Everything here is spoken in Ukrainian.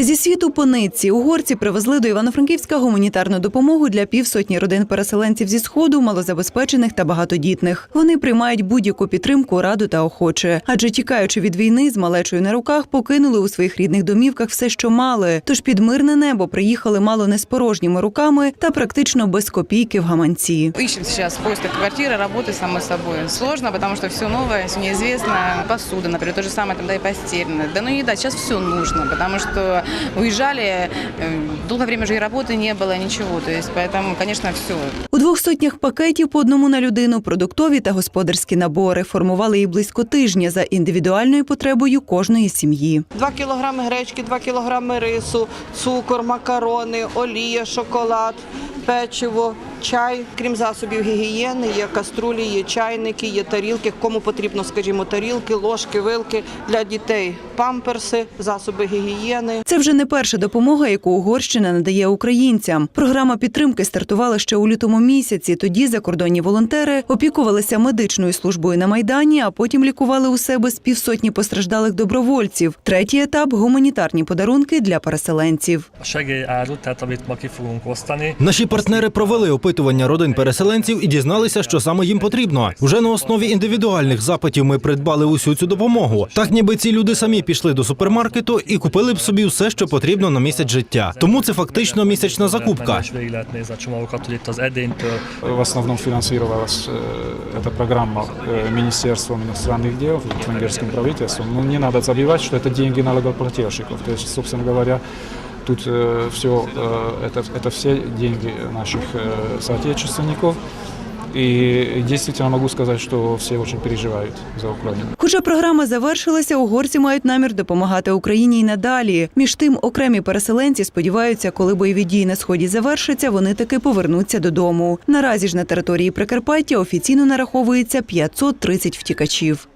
Зі світу по нитці угорці привезли до Івано-Франківська гуманітарну допомогу для півсотні родин переселенців зі сходу, малозабезпечених та багатодітних. Вони приймають будь-яку підтримку, раду та охоче. Адже тікаючи від війни з малечою на руках, покинули у своїх рідних домівках все, що мали. Тож під мирне небо приїхали мало не з порожніми руками та практично без копійки в гаманці. Ищем сейчас в поисках квартиры, работы, само собой. Сложно, потому что все новое, все неизвестно. Посуда, например, то же самое, там, да и постельное. Да ну еда, сейчас все нужно, потому что уезжали, э, долгое время же и работы не было, ничего. То есть, поэтому, конечно, все. У двох сотнях пакетів по одному на людину продуктові та господарські набори формували їх близько тижня за індивідуальною потребою кожної сім'ї. 2 кілограми гречки, 2 кілограми рису, цукор, макарони, олія, шоколад, печиво, чай. Крім засобів гігієни, є каструлі, є чайники, є тарілки. Кому потрібно, скажімо, тарілки, ложки, вилки для дітей, памперси, засоби гігієни. Це вже не перша допомога, яку Угорщина надає українцям. Програма підтримки стартувала ще у лютому місяці. Тоді закордонні волонтери опікувалися медичною службою на майдані, а потім лікували у себе з півсотні постраждалих добровольців. Третій етап гуманітарні подарунки для переселенців. Наші партнери провели опитування родин переселенців і дізналися, що саме їм потрібно. Уже на основі індивідуальних запитів ми придбали усю цю допомогу. Так, ніби ці люди самі пішли до супермаркету і купили б собі все, що потрібно на місяць життя. Тому це фактично місячна закупка. menni, és végig lehet nézni a csomagokat, hogy itt az edénytől В основном финансировалась э, эта программа э, Министерством иностранных дел, вот, венгерским правительством. Но не надо забывать, что это деньги налогоплательщиков. То есть, собственно говоря, тут все, это, это все деньги наших э, соотечественников. И действительно могу сказать, что все очень переживают за Украину. Хоча програма завершилася, угорці мають намір допомагати Україні й надалі. Між тим, окремі переселенці сподіваються, коли бойові дії на сході завершаться, вони таки повернуться додому. Наразі ж на території Прикарпаття офіційно нараховується 530 втікачів.